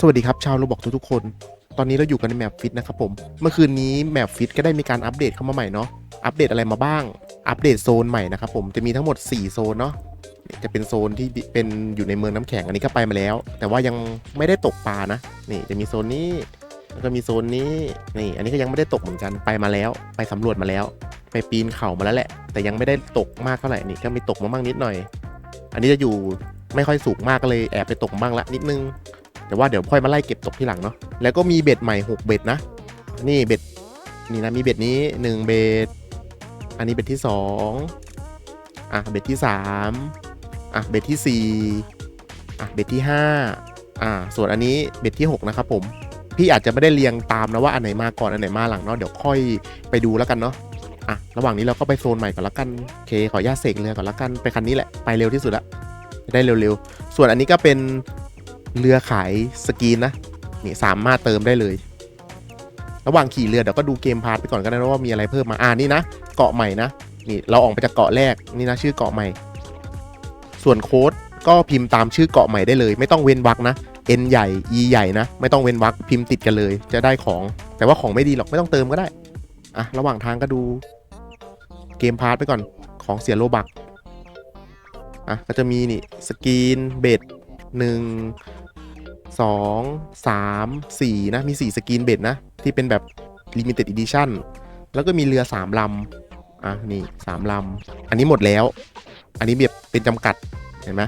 สวัสดีครับชาวโรบอกทุกๆคน ตอนนี้เราอยู่กันในแมปฟิตนะครับผม เมื่อคืนนี้แมปฟิตก็ได้มีการอัปเดตเข้ามาใหม่เนาะ อัปเดตอะไรมาบ้าง อัปเดตโซนใหม่นะครับผม จะมีทั้งหมด 4 โซนเนาะ จะเป็นโซนที่เป็นอยู่ในเมืองน้ำแข็งอันนี้ก็ไปมาแล้ว แต่ว่ายังไม่ได้ตกปลานะ นี่จะมีโซนนี้แล้วก็มีโซนนี้ นี่ อันนี้ก็ยังไม่ได้ตกเหมือนกัน ไปมาแล้ว ไปสำรวจมาแล้ว ไปปีนเขามาแล้วแหละ แต่ยังไม่ได้ตกมากเท่าไหร่ นี่ก็มีตกมาบ้างนิดหน่อย อันนี้จะอยู่ไม่ค่อยสูงมากก็เลยแอบไปตกบ้างละนิดนึง แต่ว่าเดี๋ยวค่อยมาไล่เก็บตกที่หลังเนาะแล้วก็มีเบ็ดใหม่ 6 เบ็ดนะ นี่เบ็ดนี่นะมีเบ็ดนี้ 1 เบ็ดอันนี้เบ็ดที่ 2อะเบ็ดที่ 3อะเบ็ดที่ 4อะเบ็ดที่ 5อะส่วนอันนี้เบ็ดที่ 6 นะครับผมพี่อาจจะไม่ได้เรียงตามนะว่าอันไหนมาก่อนอันไหนมาหลังเนาะเดี๋ยวค่อยไปดูแล้วกันเนาะอะระหว่างนี้เราก็ไปโซนใหม่ก่อนละกันโอเคขออนุญาตเสกเรือก่อนละกันไปคันนี้แหละไปเร็วที่สุดละจะได้เร็วๆ ส่วนอันนี้ก็เป็น เรือขายสกรีนนะนี่สามารถเติมได้เลย ระหว่างขี่เรือเดี๋ยวก็ดูเกมพาร์ทไปก่อนก็ได้นะว่ามีอะไรเพิ่มมาอ่านี่นะเกาะใหม่นะนี่เราออกไปจากเกาะแรกนี่นะชื่อเกาะใหม่ ส่วนโค้ดก็พิมพ์ตามชื่อเกาะใหม่ได้เลย ไม่ต้องเว้นวรรคนะ N ใหญ่ E ใหญ่นะ ไม่ต้องเว้นวรรคพิมพ์ติดกันเลย จะได้ของ แต่ว่าของไม่ดีหรอกไม่ต้องเติมก็ได้อะระหว่างทางก็ดูเกมพาร์ทไปก่อนของเสียโลบักอะก็จะมีนี่สกรีนเบ็ด หนึ่งสองสามสี่นะ มีสี่สกรีนเบ็ดนะ ที่เป็นแบบ limited edition แล้วก็มีเรือสามลำ อะ นี่สามลำ อันนี้หมดแล้ว อันนี้แบบเป็นจำกัด เห็นไหม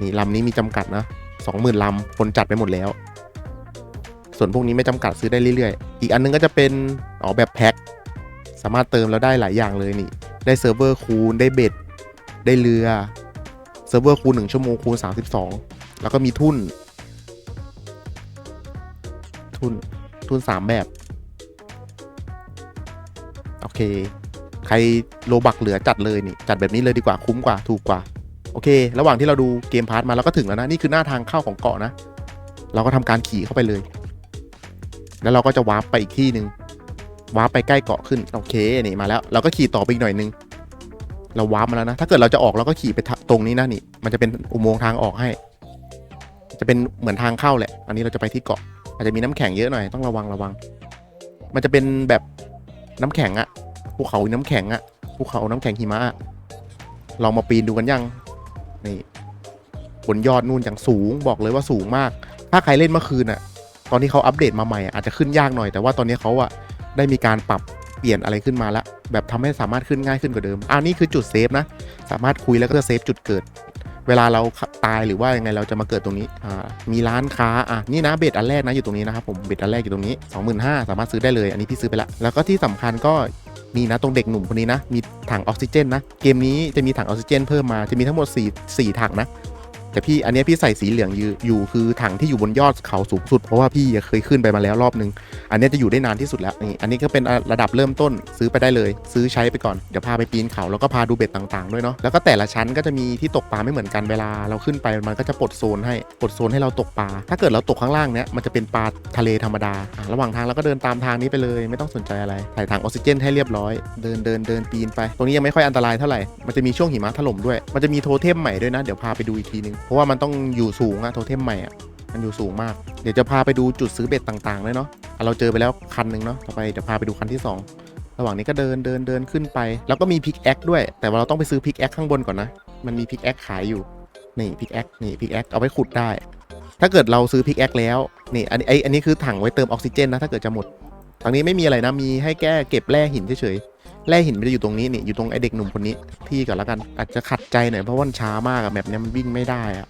นี่ลำนี้มีจำกัดนะสองหมื่นลำคนจัดไปหมดแล้ว ส่วนพวกนี้ไม่จำกัดซื้อได้เรื่อยๆ อีกอันนึงก็จะเป็นอ๋อแบบแพ็คสามารถเติมแล้วได้หลายอย่างเลยนี่ ได้เซิร์ฟเวอร์คูณ ได้เบ็ด ได้เรือ เซิร์ฟเวอร์คูณ1ชั่วโมงคูณ32 แล้วก็มีทุน ทุน ทุน3แบบ โอเค ใครโลบักเหลือจัดเลยนี่ จัดแบบนี้เลยดีกว่าคุ้มกว่าถูกกว่า โอเค ระหว่างที่เราดูเกมพาร์ทมาเราก็ถึงแล้วนะ นี่คือหน้าทางเข้าของเกาะนะ เราก็ทำการขี่เข้าไปเลย แล้วเราก็จะวาร์ปไปอีกที่หนึ่งวาร์ปไปใกล้เกาะขึ้น โอเค นี่มาแล้ว เราก็ขี่ต่อไปอีกหน่อยนึงเราวาร์ปมาแล้วนะ ถ้าเกิดเราจะออกเราก็ขี่ไปตรงนี้นะนี่ มันจะเป็นอุโมงค์ทางออกให้ จะเป็นเหมือนทางเข้าแหละ อันนี้เราจะไปที่เกาะ อาจจะมีน้ำแข็งเยอะหน่อยต้องระวังระวัง มันจะเป็นแบบน้ำแข็งอะภูเขาน้ำแข็งอะภูเขาน้ำแข็งหิมะลองมาปีนดูกันยังนี่บนยอดนู่นอย่างสูงบอกเลยว่าสูงมาก ถ้าใครเล่นเมื่อคืนอะตอนที่เขาอัปเดตมาใหม่อะอาจจะขึ้นยากหน่อยแต่ว่าตอนนี้เขาอะได้มีการปรับเปลี่ยนอะไรขึ้นมาแล้วแบบทำให้สามารถขึ้นง่ายขึ้นกว่าเดิมอ่านี่คือจุดเซฟนะ สามารถคุยแล้วก็จะเซฟจุดเกิด เวลาเราตายหรือว่ายังไงเราจะมาเกิดตรงนี้อ่ามีร้านค้าอะนี่นะเบ็ดอันแรกนะอยู่ตรงนี้นะครับผมเบ็ดอันแรกอยู่ตรงนี้ 25,000สามารถซื้อได้เลย อันนี้พี่ซื้อไปละแล้วก็ที่สำคัญก็นี่นะตรงเด็กหนุ่มคนนี้นะมีถังออกซิเจนนะเกมนี้จะมีถังออกซิเจนเพิ่มมาจะมีทั้งหมด 4 4 ถังนะ แต่พี่อันนี้พี่ใส่สีเหลืองอยู่คือถังที่อยู่บนยอดเขาสูงสุด เพราะว่าพี่เคยขึ้นไปมาแล้วรอบนึง อันนี้จะอยู่ได้นานที่สุดแล้วนี่อันนี้ก็เป็นระดับเริ่มต้นซื้อไปได้เลย ซื้อใช้ไปก่อนเดี๋ยวพาไปปีนเขาแล้วก็พาดูเบ็ดต่างๆด้วยเนาะแล้วก็แต่ละชั้นก็จะมีที่ตกปลาไม่เหมือนกันเวลาเราขึ้นไปมันก็จะปลดโซนให้ปลดโซนให้เราตกปลาถ้าเกิดเราตกข้างล่างเนี้ยมันจะเป็นปลาทะเลธรรมดาระหว่างทางเราก็เดินตามทางนี้ไปเลยไม่ต้องสนใจอะไรใส่ถังออกซิเจนให้เรียบร้อย เดินเดินเดินปีนไป ตรงนี้ยังไม่ค่อยอันตรายเท่าไหร่มันจะมีช่วงหิมะถล่มด้วยมันจะมีโทเทมใหม่ด้วยนะเดี๋ยวพาไปดูอีกทีนึงเพราะว่ามันต้องอยู่สูงอะโทเทมใหม่อะมันอยู่สูงมาก เดี๋ยวจะพาไปดูจุดซื้อเบ็ดต่างๆด้วยเนาะเราเจอไปแล้วคันหนึ่งเนาะต่อไปเดี๋ยวพาไปดูคันที่สองระหว่างนี้ก็เดินเดินเดินขึ้นไป แล้วก็มีพิกแอคด้วย แต่ว่าเราต้องไปซื้อพิกแอคข้างบนก่อนนะ มันมีพิกแอคขายอยู่ นี่พิกแอคนี่พิกแอคเอาไว้ขุดได้ ถ้าเกิดเราซื้อพิกแอคแล้ว นี่อันนี้ไออันนี้คือถังไว้เติมออกซิเจนนะ ถ้าเกิดจะหมดทางนี้ไม่มีอะไรนะ มีให้แก้เก็บแร่หินเฉยๆ แร่หินมันจะอยู่ตรงนี้นี่อยู่ตรงไอเด็กหนุ่มคนนี้พี่ก่อนแล้วกันอาจจะขัดใจหน่อยเพราะว่ามันช้ามากอะแบบเนี้ยมันวิ่งไม่ได้อะ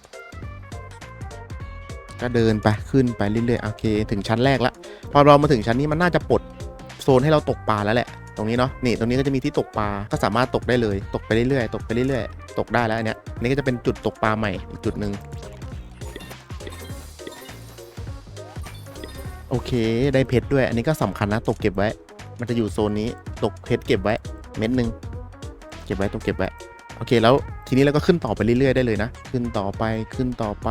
ก็เดินไปขึ้นไปเรื่อยๆโอเค ถึงชั้นแรกละพอเรามาถึงชั้นนี้มันน่าจะปลดโซนให้เราตกปลาแล้วแหละ ตรงนี้เนาะนี่ตรงนี้ก็จะมีที่ตกปลาก็สามารถตกได้เลย ตกไปเรื่อยๆตกไปเรื่อยๆตกได้แล้วอันเนี้ยอันนี้ก็จะเป็นจุดตกปลาใหม่อีกจุดหนึ่งโอเค ได้เพชรด้วย อันนี้ก็สำคัญนะ ตกเก็บไว้ มันจะอยู่โซนนี้ตกเพชรเก็บไว้เม็ดหนึ่งเก็บไว้ตกเก็บไว้โอเคแล้วทีนี้เราก็ขึ้นต่อไปเรื่อยๆได้เลยนะ ขึ้นต่อไปขึ้นต่อไป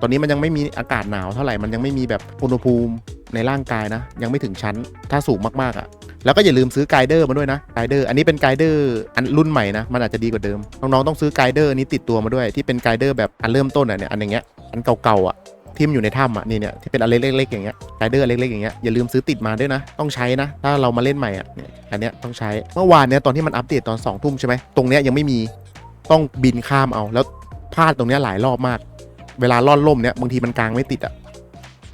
ตอนนี้มันยังไม่มีอากาศหนาวเท่าไหร่มันยังไม่มีแบบอุณหภูมิในร่างกายนะ ยังไม่ถึงชั้นถ้าสูงมากๆอะ่ะแล้วก็อย่าลืมซื้อไกด์เดอร์มาด้วยนะไกด์เดอร์อันนี้เป็นไกด์เดอร์อันรุ่นใหม่นะมันอาจจะดีกว่าเดิมน้องๆต้องซื้อไกด์เดอร์นี้ติดตัวมาด้วย ที่เป็นไกด์เดอร์แบบอันเริ่มต้นอะเนี่ยอันอย่างเงี้ยอันเก่าๆอะ ที่มันอยู่ในถ้ำอะนี่เนี่ยที่เป็นอะไรเล็กๆอย่างเงี้ยไรเดอร์เล็กๆอย่างเงี้ยอย่าลืมซื้อติดมาด้วยนะ ต้องใช้นะ ถ้าเรามาเล่นใหม่อะเนี่ยอันเนี้ยต้องใช้เมื่อวานเนี้ยตอนที่มันอัปเดตตอน2องทุ่มใช่ไหมตรงเนี้ยยังไม่มีต้องบินข้ามเอา แล้วพลาดตรงเนี้ยหลายรอบมาก เวลาล่อนล่มเนี้ยบางทีมันกลางไม่ติดอะ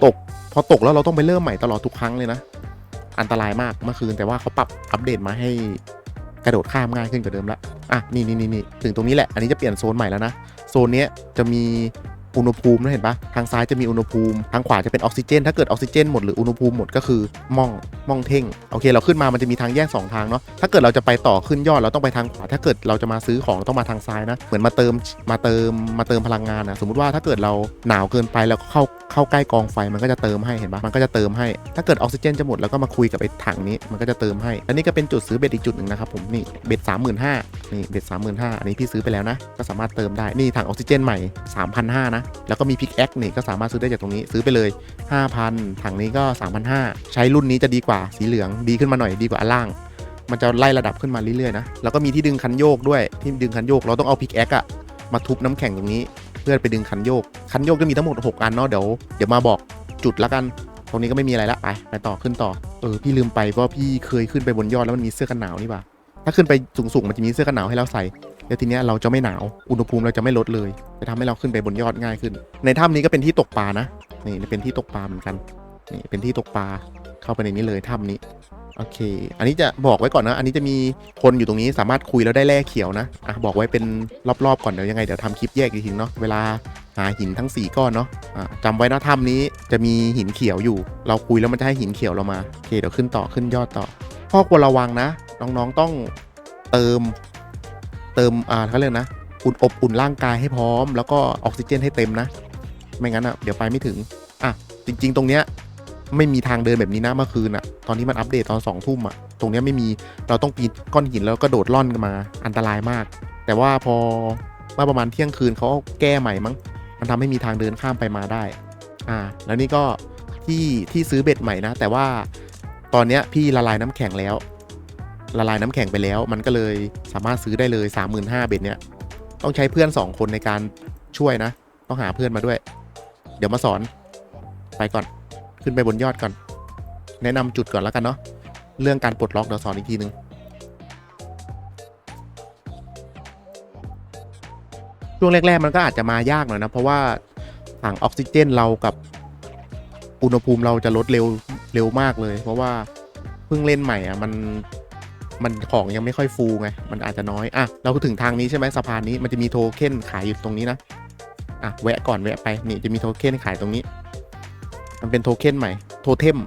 ตกพอตกแล้วเราต้องไปเริ่มใหม่ตลอดทุกครั้งเลยนะ อันตรายมากเมื่อคืนแต่ว่าเขาปรับอัปเดตมาให้กระโดดข้ามง่ายขึ้นกว่าเดิมละอะนี่นี่นี่ถึงตรงนี้แหละอันนี้จะเปลี่ยนโซนใหม่แล้วนะโซนเนี้ยจะมี อุณหภูมินะเห็นปะทางซ้ายจะมีอุณหภูมิ ทางขวาจะเป็นออกซิเจน ถ้าเกิดออกซิเจนหมดหรืออุณหภูมิหมดก็คือม่องม่องเท่งโอเค เราขึ้นมามันจะมีทางแยก 2 ทางเนาะถ้าเกิดเราจะไปต่อขึ้นยอดเราต้องไปทางขวา ถ้าเกิดเราจะมาซื้อของเราต้องมาทางซ้ายนะเหมือนมาเติมมาเติมมาเติมพลังงานนะสมมติว่าถ้าเกิดเราหนาวเกินไปแล้วก็เข้าเข้าใกล้กองไฟมันก็จะเติมให้เห็นปะมันก็จะเติมให้ ถ้าเกิดออกซิเจนจะหมดแล้วก็มาคุยกับไอ้ถังนี้มันก็จะเติมให้อันนี้ก็เป็นจุดซื้อเบ็ดอีกจุดหนึ่งนะครับผมนี่เบ็ดสามหมื่นห้านี่เบ็ดสามหมื่นห้าอันนี้พี่ซื้อไปแล้วนะก็สามารถเติมได้นี่ถังออกซิเจนใหม่สามพันห้านะแล้วก็มีพิกแอคนี่ก็สามารถซื้อได้จากตรงนี้ซื้อไปเลย 5,000 ถังนี้ก็ 3,500 ใช้รุ่นนี้จะดีกว่าสีเหลืองดีขึ้นมาหน่อยดีกว่าอันล่าง มันจะไล่ระดับขึ้นมาเรื่อยๆนะแล้วก็มีที่ดึงคันโยกด้วยที่ดึงคันโยกเราต้องเอาพิกแอคอะมาทุบน้ำแข็งตรงนี้เพื่อไปดึงคันโยก คันโยกจะมีทั้งหมด 6 อันเนาะเดี๋ยวเดี๋ยวมาบอกจุดละกัน ตรงนี้ก็ไม่มีอะไรละไปไปต่อขึ้นต่อเออพี่ลืมไปว่าพี่เคยขึ้นไปบนยอดแล้วมันมีเสื้อกันหนาวนี่ป่ะถ้าขึ้นไปสูงๆมันจะมีเสื้อกันหนาวให้เราใส่ แล้วทีเนี้ยเราจะไม่หนาว อุณหภูมิเราจะไม่ลดเลย จะทำให้เราขึ้นไปบนยอดง่ายขึ้น ในถ้ำนี้ก็เป็นที่ตกปลานะ นี่เป็นที่ตกปลาเหมือนกัน นี่เป็นที่ตกปลา เข้าไปในนี้เลยถ้ำนี้ โอเค อันนี้จะบอกไว้ก่อนนะ อันนี้จะมีคนอยู่ตรงนี้สามารถคุยแล้วได้แร่เขียวนะ อะบอกไว้เป็นรอบๆก่อนเดี๋ยวยังไงเดี๋ยวทำคลิปแยกอีกทีเนาะ เวลาหาหินทั้ง 4 ก้อนเนาะะจำไว้นะถ้ำนี้จะมีหินเขียวอยู่ เราคุยแล้วมันจะให้หินเขียวเรามา โอเคเดี๋ยวขึ้นต่อขึ้นยอดต่อ ข้อควรระวังนะ น้องๆต้องเติม เติมอ่าเขาเรียกนะอุ่นอบอุ่นร่างกายให้พร้อม แล้วก็ออกซิเจนให้เต็มนะ ไม่งั้นอะเดี๋ยวไปไม่ถึงอะจริง ๆ ตรงเนี้ยไม่มีทางเดินแบบนี้นะเมื่อคืนอะตอนที่มันอัปเดตตอนสองทุ่มอะตรงเนี้ยไม่มีเราต้องปีนก้อนหินแล้วก็โดดล่อนกันมาอันตรายมาก แต่ว่าพอเมื่อประมาณเที่ยงคืนเขาแก้ใหม่มั้ง มันทำให้มีทางเดินข้ามไปมาได้ อ่า แล้วนี่ก็ที่ที่ซื้อเบ็ดใหม่นะ แต่ว่าตอนเนี้ยพี่ละลายน้ำแข็งแล้ว ละลายน้ำแข็งไปแล้ว มันก็เลยสามารถซื้อได้เลย 35,000เบ็ดเนี้ยต้องใช้เพื่อน 2 คนในการช่วยนะ ต้องหาเพื่อนมาด้วย เดี๋ยวมาสอนไปก่อนขึ้นไปบนยอดก่อน แนะนำจุดก่อนแล้วกันเนาะเรื่องการปลดล็อกเดี๋ยวสอนอีกทีนึงช่วงแรก ๆ มันก็อาจจะมายากหน่อยนะ เพราะว่าถังออกซิเจนเรากับอุณหภูมิเราจะลดเร็วเร็วมากเลย เพราะว่าเพิ่งเล่นใหม่อะมัน มันของยังไม่ค่อยฟูไง มันอาจจะน้อย อะ เราก็ถึงทางนี้ใช่ไหมสะพานนี้มันจะมีโทเค็นขายอยู่ตรงนี้นะ อะ แวะก่อนแวะไป นี่จะมีโทเค็นขายตรงนี้ มันเป็นโทเค็นใหม่ โทเทม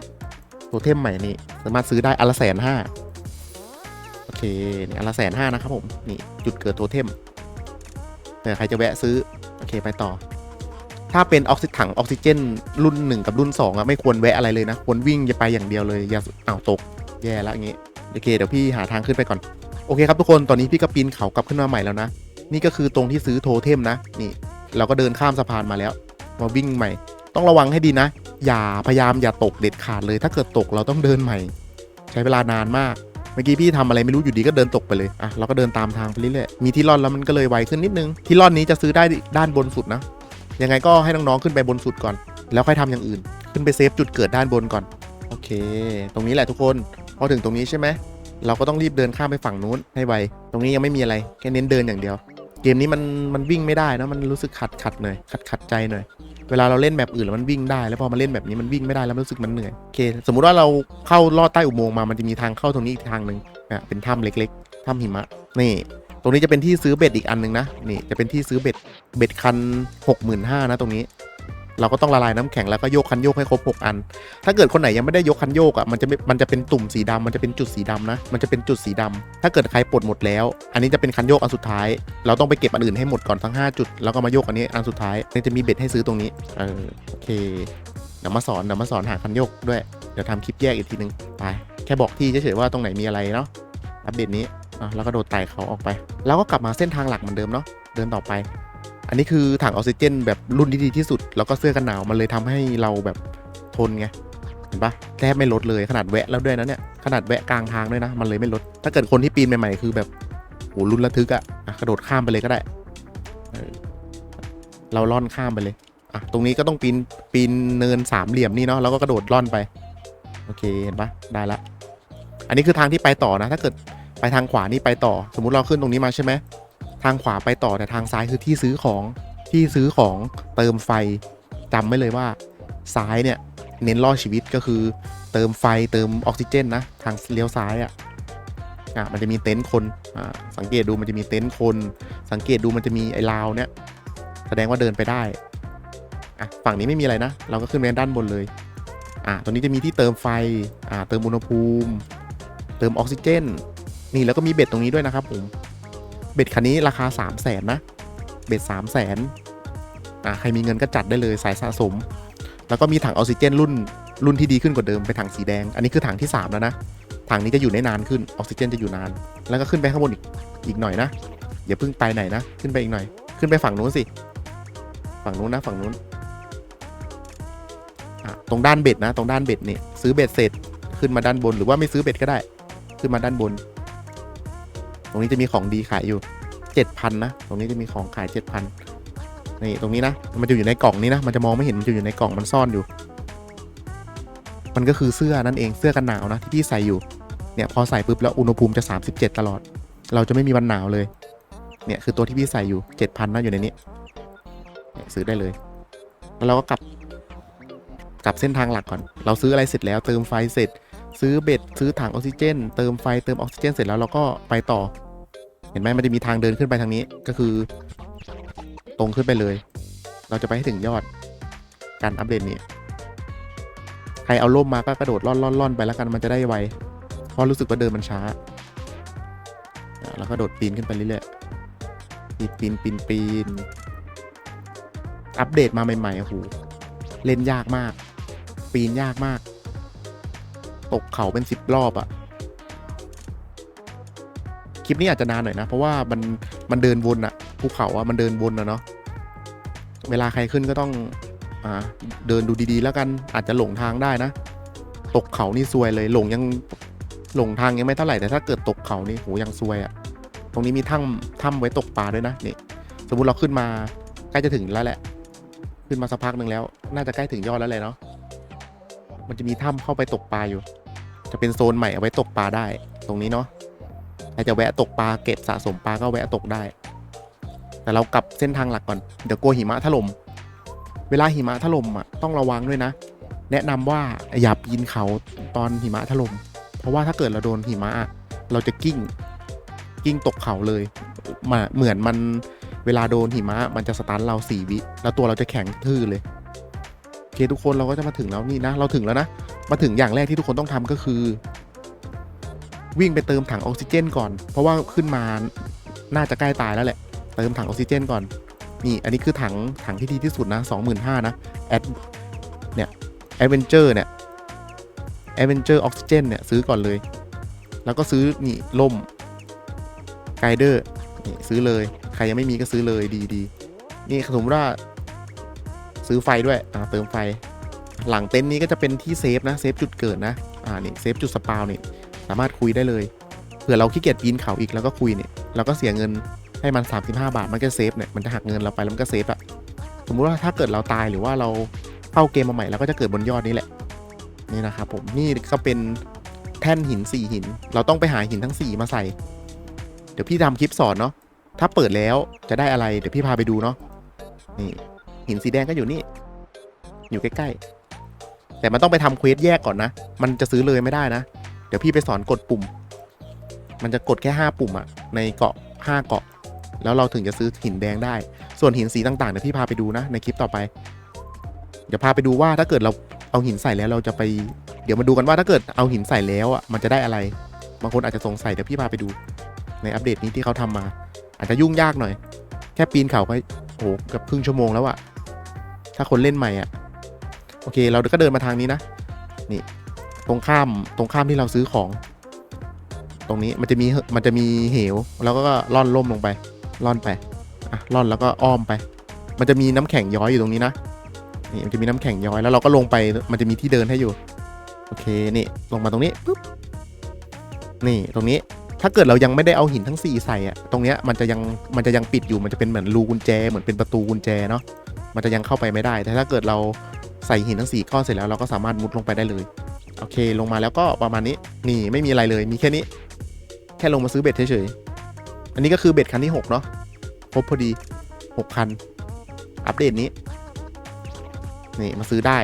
โทเทมใหม่นี่สามารถซื้อได้อันละแสนห้าโอเค นี่อันละแสนห้านะครับผม นี่จุดเกิดโทเทมเผื่อใครจะแวะซื้อ โอเคไปต่อ ถ้าเป็นออกซิถังออกซิเจน รุ่น 1 กับรุ่น2อะไม่ควรแวะอะไรเลยนะ ควรวิ่งจะไปอย่างเดียวเลย อย่าอ้าวตก แย่ล้วอย่างงี้ โอเคเดี๋ยวพี่หาทางขึ้นไปก่อน โอเคครับทุกคนตอนนี้พี่ก็ปีนเขากลับขึ้นมาใหม่แล้วนะ นี่ก็คือตรงที่ซื้อโทเทมนะ นี่ เราก็เดินข้ามสะพานมาแล้ว มาวิ่งใหม่ ต้องระวังให้ดีนะ อย่าพยายามอย่าตกเด็ดขาดเลย ถ้าเกิดตกเราต้องเดินใหม่ ใช้เวลานานมาก เมื่อกี้พี่ทำอะไรไม่รู้อยู่ดีก็เดินตกไปเลย อะเราก็เดินตามทางไปเรื่อยๆ มีที่ร่อนแล้วมันก็เลยไวขึ้นนิดนึง ที่ร่อนนี้จะซื้อได้ด้านบนสุดนะ ยังไงก็ให้น้องๆขึ้นไปบนสุดก่อน แล้วค่อยทำอย่างอื่น ขึ้นไปเซฟจุดเกิดด้านบนก่อน โอเค ตรงนี้แหละทุกคน พอถึงตรงนี้ใช่ไหมเราก็ต้องรีบเดินข้ามไปฝั่งนู้นให้ไว ตรงนี้ยังไม่มีอะไรแค่เน้นเดินอย่างเดียว เกมนี้มันมันวิ่งไม่ได้นะมันรู้สึกขัดขัดหน่อยขัดขัดใจหน่อย เวลาเราเล่นแบบอื่นแล้วมันวิ่งได้ แล้วพอมาเล่นแบบนี้มันวิ่งไม่ได้แล้วรู้สึกมันเหนื่อยโอเคสมมุติว่าเราเข้าลอดใต้อุโมงค์มามันจะมีทางเข้าตรงนี้อีกทางหนึ่งอะเป็นถ้ำเล็ก ๆถ้ำหิมะนี่ตรงนี้จะเป็นที่ซื้อเบ็ดอีกอันหนึงนะนี่จะเป็นที่ซื้อเบ็ดเบ็ดคัน 65,000นะตรงนี้ เราก็ต้องละลายน้ำแข็งแล้วก็โยกคันโยกให้ครบ 6 อัน ถ้าเกิดคนไหนยังไม่ได้ยกคันโยกอะมันจะมันจะเป็นตุ่มสีดำมันจะเป็นจุดสีดำนะ มันจะเป็นจุดสีดำถ้าเกิดใครปลดหมดแล้ว อันนี้จะเป็นคันโยกอันสุดท้าย เราต้องไปเก็บอันอื่นให้หมดก่อนทั้ง 5 จุด แล้วก็มาโยกอันนี้อันสุดท้ายมันจะมีเบ็ดให้ซื้อตรงนี้เออโอเคเดี๋ยวมาสอนเดี๋ยวมาสอนหาคันโยกด้วยเดี๋ยวทำคลิปแยกอีกทีนึงไปแค่บอกที่เฉยๆว่าตรงไหนมีอะไรเนาะอัปเดตนี้อะแล้วก็โดดไต่เขาออกไป แล้วก็กลับมาเส้นทางหลักเหมือนเดิมเนาะเดินต่อไป อันนี้คือถังออกซิเจนแบบรุ่นที่ดีที่สุด แล้วก็เสื้อกันหนาวมันเลยทำให้เราแบบทนไงเห็นปะแทบไม่ลดเลยขนาดแวะแล้วด้วยนะเนี่ยขนาดแวะกลางทางด้วยนะ มันเลยไม่ลด ถ้าเกิดคนที่ปีนใหม่ๆคือแบบโหรุ่นระทึกอะอะกระโดดข้ามไปเลยก็ได้เเราล่อนข้ามไปเลยอะตรงนี้ก็ต้องปีนปีนเนินสามเหลี่ยมนี่เนาะแล้วก็กระโดดล่อนไป โอเคเห็นปะได้ละ อันนี้คือทางที่ไปต่อนะ ถ้าเกิดไปทางขวานี่ไปต่อ สมมุติเราขึ้นตรงนี้มาใช่ไหม ทางขวาไปต่อแต่ทางซ้ายคือที่ซื้อของที่ซื้อของเติมไฟจำไว้เลยว่า ซ้ายเนี่ยเน้นล่อชีวิตก็คือ เติมไฟเติมออกซิเจนนะทางเลี้ยวซ้ายอะ่ะอะมันจะมีเต็นท์คนอ่าสังเกตดูมันจะมีเต็นท์คน สังเกตดูมันจะมีไอ้ราวเนี่ยแสดงว่าเดินไปได้อะฝั่งนี้ไม่มีอะไรนะ เราก็ขึ้นไปด้านบนเลยอะตรงนี้จะมีที่เติมไฟอ่าเติมอุณหภูมิ เติมออกซิเจน นี่แล้วก็มีเบ็ดตรงนี้ด้วยนะครับผม เบ็ดคันนี้ราคา 3 0 0แสนนะ เบ็ด3 0 0แสนอะใครมีเงินก็จัดได้เลยสายสะสม แล้วก็มีถังออกซิเจนรุ่นรุ่นที่ดีขึ้นกว่าเดิมเป็นถังสีแดง อันนี้คือถังที่ 3 แล้วนะ ถังนี้จะอยู่ได้นานขึ้นออกซิเจนจะอยู่นาน แล้วก็ขึ้นไปข้างบนอีกอีกหน่อยนะ อย่าเพิ่งไปไหนนะ ขึ้นไปอีกหน่อย ขึ้นไปฝั่งนู้นสิ ฝั่งนู้นนะ ฝั่งนู้นอะตรงด้านเบ็ดนะ ตรงด้านเบ็ดนี่ซื้อเบ็ดเสร็จขึ้นมาด้านบนหรือว่าไม่ซื้อเบ็ดก็ได้ ขึ้นมาด้านบน ตรงนี้จะมีของดีขายอยู่เจ็ดพันนะ ตรงนี้จะมีของขายเจ็ดพันนี่ตรงนี้นะ มันจะอยู่ในกล่องนี้นะ มันจะมองไม่เห็น มันจะอยู่ในกล่อง มันซ่อนอยู่ มันก็คือเสื้อนั่นเอง เสื้อกันหนาวนะที่พี่ใส่อยู่ เนี่ยพอใส่ปุ๊บแล้วอุณหภูมิจะ 37 ตลอด เราจะไม่มีวันหนาวเลย เนี่ยคือตัวที่พี่ใส่อยู่ 7,000นะอยู่ในนี้ ซื้อได้เลย แล้วเราก็กลับ กลับเส้นทางหลักก่อน เราซื้ออะไรเสร็จแล้ว เติมไฟเสร็จ ซื้อเบ็ด ซื้อถังออกซิเจน เติมไฟ เติมออกซิเจน เสร็จแล้วเราก็ไปต่อ เห็นไหมมันจะมีทางเดินขึ้นไปทางนี้ก็คือ ตรงขึ้นไปเลย เราจะไปให้ถึงยอด การอัปเดตนี้ ใครเอาล่มมาก็กระโดดล่อนล่อนล่อนไปแล้วกันมันจะได้ไวเพราะรู้สึกว่าเดินมันช้า แล้วก็โดดปีนขึ้นไปเรื่อยๆปีนปีนปีนปีนอัปเดตมาใหม่ๆโอ้โหเล่นยากมาก ปีนยากมาก ตกเขาเป็นสิบรอบอะ คลิปนี้อาจจะนานหน่อยนะ เพราะว่ามันมันเดินวนอะภูเขาอะมันเดินวนอะเนาะเวลาใครขึ้นก็ต้องอ่าเดินดูดีๆ แล้วกันอาจจะหลงทางได้นะ ตกเขานี่ซวยเลยหลงยังหลงทางยังไม่เท่าไหร่แต่ถ้าเกิดตกเขานี่โหยังซวยอะตรงนี้มีถ้ำถ้ำไว้ตกปลาด้วยนะนี่สมมติเราขึ้นมาใกล้จะถึงแล้วแหละ ขึ้นมาสักพักหนึ่งแล้ว น่าจะใกล้ถึงยอดแล้วเลยเนาะมันจะมีถ้ำเข้าไปตกปลาอยู่ จะเป็นโซนใหม่เอาไว้ตกปลาได้ ตรงนี้เนาะ ใครจะแวะตกปลาเก็บสะสมปลาก็แวะตกได้ แต่เรากลับเส้นทางหลักก่อน เดี๋ยวกลัวหิมะถล่ม เวลาหิมะถล่มอะต้องระวังด้วยนะ แนะนำว่าอย่าปีนเขาตอนหิมะถล่ม เพราะว่าถ้าเกิดเราโดนหิมะเราจะกิ้ง กิ้งตกเขาเลยมาเหมือนมันเวลาโดนหิมะมันจะสตันเราสี่วิ แล้วตัวเราจะแข็งทื่อเลยโอเคทุกคนเราก็จะมาถึงแล้วนี่นะ เราถึงแล้วนะ มาถึงอย่างแรกที่ทุกคนต้องทำก็คือ วิ่งไปเติมถังออกซิเจนก่อน เพราะว่าขึ้นมาน่าจะใกล้ตายแล้วแหละ เติมถังออกซิเจนก่อน นี่อันนี้คือถังถังที่ดีที่สุดนะ25,000นะแอดเนี่ยแอดเวนเจอร์เนี่ยแอดเวนเจอร์ออกซิเจนเนี่ยซื้อก่อนเลย แล้วก็ซื้อนี่ล่มไกด์เดอร์นี่ซื้อเลย ใครยังไม่มีก็ซื้อเลยดีดีนี่สมมติว่าซื้อไฟด้วยอ่าเติมไฟ หลังเต็นท์นี้ก็จะเป็นที่เซฟนะเซฟจุดเกิดนะอ่านี่เซฟจุดสปาวนี่ สามารถคุยได้เลยเผื่อเราขี้เกียจปีนเขาอีกแล้วก็คุยเนี่ยเราก็เสียเงินให้มัน 35 บาทมันก็เซฟเนี่ยมันจะหักเงินเราไปแล้วมันก็เซฟอะสมมุติว่าถ้าเกิดเราตายหรือว่าเราเข้าเกมมาใหม่เราก็จะเกิดบนยอดนี้แหละนี่นะครับผมนี่ก็เป็นแท่นหิน 4 หิน เราต้องไปหาหินทั้ง 4 มาใส่ เดี๋ยวพี่ทำคลิปสอนเนาะถ้าเปิดแล้วจะได้อะไรเดี๋ยวพี่พาไปดูเนาะนี่หินสีแดงก็อยู่นี่ อยู่ใกล้ๆแต่มันต้องไปทำเควสแยกก่อนนะ มันจะซื้อเลยไม่ได้นะ ดี๋ยวพี่ไปสอนกดปุ่ม มันจะกดแค่ 5 ปุ่มอะในเกาะ5เกาะ แล้วเราถึงจะซื้อหินแดงได้ ส่วนหินสีต่างๆเดี๋ยวพี่พาไปดูนะในคลิปต่อไป เดี๋ยวพาไปดูว่าถ้าเกิดเราเอาหินใส่แล้วเราจะไป เดี๋ยวมาดูกันว่าถ้าเกิดเอาหินใส่แล้วอะมันจะได้อะไร บางคนอาจจะสงสัยเดี๋ยวพี่พาไปดู ในอัปเดตนี้ที่เขาทำมา อาจจะยุ่งยากหน่อย แค่ปีนเขาไปโอ้โหเกับครึ่งชั่วโมงแล้วอะถ้าคนเล่นใหม่อะโอเค เราก็เดินมาทางนี้นะ นี่ ตรงข้ามตรงข้ามที่เราซื้อของ ตรงนี้มันจะมีมันจะมีเหว แล้วก็ล่อนล่มลงไปล่อนไปอะล่อนแล้วก็อ้อมไป มันจะมีน้ำแข็งย้อยอยู่ตรงนี้นะนี่มันจะมีน้ำแข็งย้อยแล้วเราก็ลงไปมันจะมีที่เดินให้อยู่ โอเคนี่ลงมาตรงนี้ปุ๊บนี่ตรงนี้ถ้าเกิดเรายังไม่ได้เอาหินทั้ง 4 ใส่อะตรงเนี้ยมันจะยังมันจะยังปิดอยู่มันจะเป็นเหมือนรูกุญแจเหมือนเป็นประตูกุญแจเนาะมันจะยังเข้าไปไม่ได้ แต่ถ้าเกิดเราใส่หินทั้งสี่ก้อนเสร็จแล้วเราก็สามารถมุดลงไปได้เลย โอเคลงมาแล้วก็ประมาณนี้นี่ไม่มีอะไรเลยมีแค่นี้ แค่ลงมาซื้อเบ็ดเฉยๆอันนี้ก็คือเบ็ดคันที่ 6 เนาะครบพอดี 6 คัน อัปเดตนี้ นี่ มาซื้อได้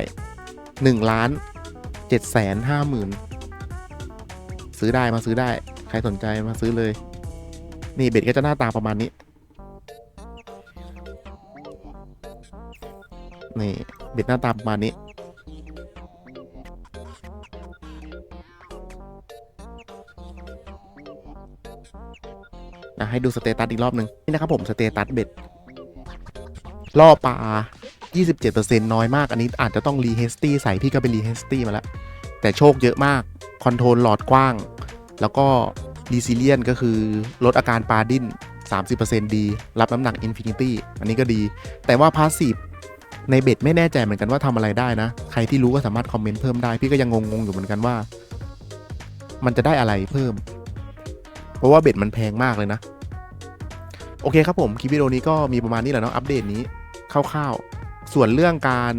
1ล้าน7แสนห้าหมื่นซื้อได้มาซื้อได้ ใครสนใจมาซื้อเลย นี่เบ็ดก็จะหน้าตาประมาณนี้ นี่เบ็ดหน้าตาประมาณนี้ ให้ดูสเตตัสอีกรอบหนึ่งนี่นะครับผมสเตตัสเบ็ดล่อปลา 27%น้อยมาก อันนี้อาจจะต้องรีเฮสตี้ใส่พี่ก็ไปรีเฮสตี้มาแล้ว แต่โชคเยอะมาก คอนโทรลหลอดกว้าง แล้วก็รีซิเลียนก็คือลดอาการปลาดิ้น 30%ดี รับน้ำหนักอินฟินิตี้ อันนี้ก็ดี แต่ว่าพาสซีฟในเบ็ดไม่แน่ใจเหมือนกันว่าทำอะไรได้นะ ใครที่รู้ก็สามารถคอมเมนต์เพิ่มได้ พี่ก็ยังงงๆอยู่เหมือนกันว่า มันจะได้อะไรเพิ่ม เพราะว่าเบ็ดมันแพงมากเลยนะ โอเคครับผมคลิปวิดีโอนี้ก็มีประมาณนี้แหละเนาะอัปเดตนี้คร่าวๆ ส่วนเรื่องการ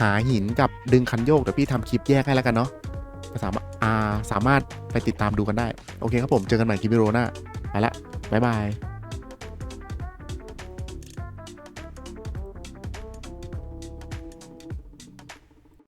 หาหินกับดึงคันโยกเดี๋ยวพี่ทำคลิปแยกให้แล้วกันเนาะสามารถสามารถไปติดตามดูกันได้ โอเคครับผมเจอกันใหม่คลิปวิดีโอหน้าไปละบ๊ายบาย